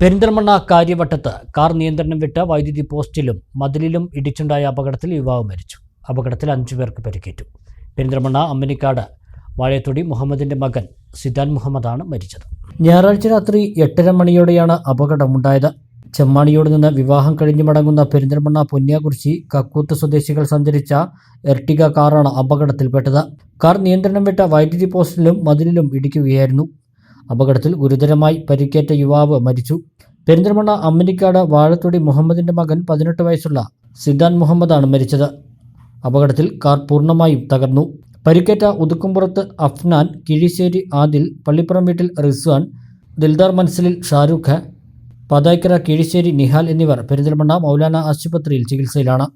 Perinthalmanna കാര്യവട്ടത്ത് car നിയന്ത്രണം വിട്ട വൈദ്യുതി പോസ്റ്റിലും മതിലിലും ഇടിച്ചുണ്ടായ അപകടത്തിൽ യുവാവ് മരിച്ചു. അപകടത്തിൽ അഞ്ചു പേർക്ക് പരിക്കേറ്റു. പെരിന്തൽമണ്ണ അമ്മനിക്കാട് വാഴത്തൊടി മുഹമ്മദിന്റെ മകൻ സിദാൻ മുഹമ്മദാണ് മരിച്ചത്. ഞായറാഴ്ച രാത്രി എട്ടര മണിയോടെയാണ് അപകടമുണ്ടായത്. ചെമ്മാണിയോട് നിന്ന് വിവാഹം കഴിഞ്ഞു മടങ്ങുന്ന പെരിന്തൽമണ്ണ പൊന്നിയാകുറിശി കക്കൂത്ത് സ്വദേശികൾ സഞ്ചരിച്ച എർട്ടിക കാറാണ് അപകടത്തിൽപ്പെട്ടത്. കാർ നിയന്ത്രണം വിട്ട വൈദ്യുതി പോസ്റ്റിലും മതിലിലും ഇടിക്കുകയായിരുന്നു. അപകടത്തിൽ ഗുരുതരമായി പരിക്കേറ്റ യുവാവ് മരിച്ചു. പെരിന്തൽമണ്ണ അമ്മനിക്കാട് വാഴത്തൊടി മുഹമ്മദിന്റെ മകൻ പതിനെട്ട് വയസ്സുള്ള സിദ്ധാൻ മുഹമ്മദാണ് മരിച്ചത്. അപകടത്തിൽ കാർ പൂർണമായും തകർന്നു. പരിക്കേറ്റ ഉതുക്കുംപുറത്ത് അഫ്നാൻ കിഴിശ്ശേരി ആദിൽ പള്ളിപ്പുറം വീട്ടിൽ റിസ്വാൻ ദിൽദാർ മൻസലിൽ ഷാരൂഖ് പതായ്ക്കര കിഴിശ്ശേരി നിഹാൽ എന്നിവർ പെരിന്തൽമണ്ണ മൗലാന ആശുപത്രിയിൽ ചികിത്സയിലാണ്.